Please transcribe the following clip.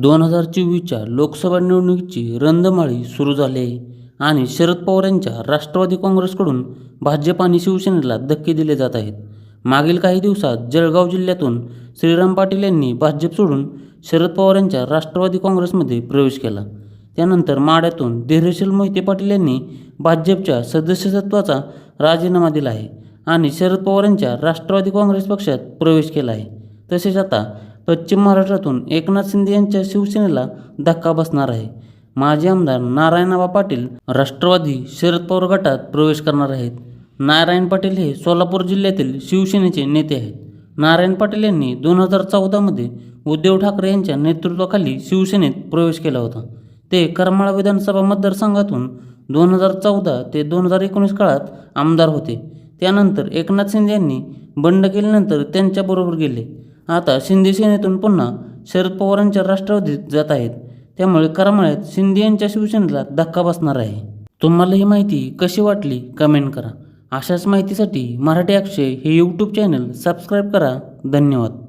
दोन हजार चोवीसच्या लोकसभा निवडणुकीची रंधमाळी सुरू झाली आहे आणि शरद पवार यांच्या राष्ट्रवादी काँग्रेसकडून भाजप आणि शिवसेनेला धक्के दिले जात आहेत. मागील काही दिवसात जळगाव जिल्ह्यातून श्रीराम पाटील यांनी भाजप सोडून शरद पवार यांच्या राष्ट्रवादी काँग्रेसमध्ये प्रवेश केला. त्यानंतर माड्यातून धैर्यशील मोहिते पाटील यांनी भाजपच्या सदस्यत्वाचा राजीनामा दिला आहे आणि शरद पवार यांच्या राष्ट्रवादी काँग्रेस पक्षात प्रवेश केला आहे. तसेच आता पश्चिम महाराष्ट्रातून एकनाथ शिंदे यांच्या शिवसेनेला धक्का बसणार आहे. माजी आमदार नारायणबा पाटील राष्ट्रवादी शरद पवार गटात प्रवेश करणार आहेत. नारायण पाटील हे सोलापूर जिल्ह्यातील शिवसेनेचे नेते आहेत. नारायण पाटील यांनी दोन हजार चौदामध्ये उद्धव ठाकरे यांच्या नेतृत्वाखाली शिवसेनेत प्रवेश केला होता. ते करमाळा विधानसभा मतदारसंघातून दोन हजार चौदा ते दोन हजार एकोणीस काळात आमदार होते. त्यानंतर एकनाथ शिंदे यांनी बंड केल्यानंतर त्यांच्याबरोबर गेले. आता शिंदे सेनेतून पुन्हा शरद पवारांच्या राष्ट्रवादीत जात आहेत. त्यामुळे करमाळ्यात शिंदे यांच्या शिवसेनेला धक्का बसणार आहे. तुम्हाला ही माहिती कशी वाटली कमेंट करा. अशाच माहितीसाठी मराठी अक्षय हे यूट्यूब चॅनल सबस्क्राईब करा. धन्यवाद.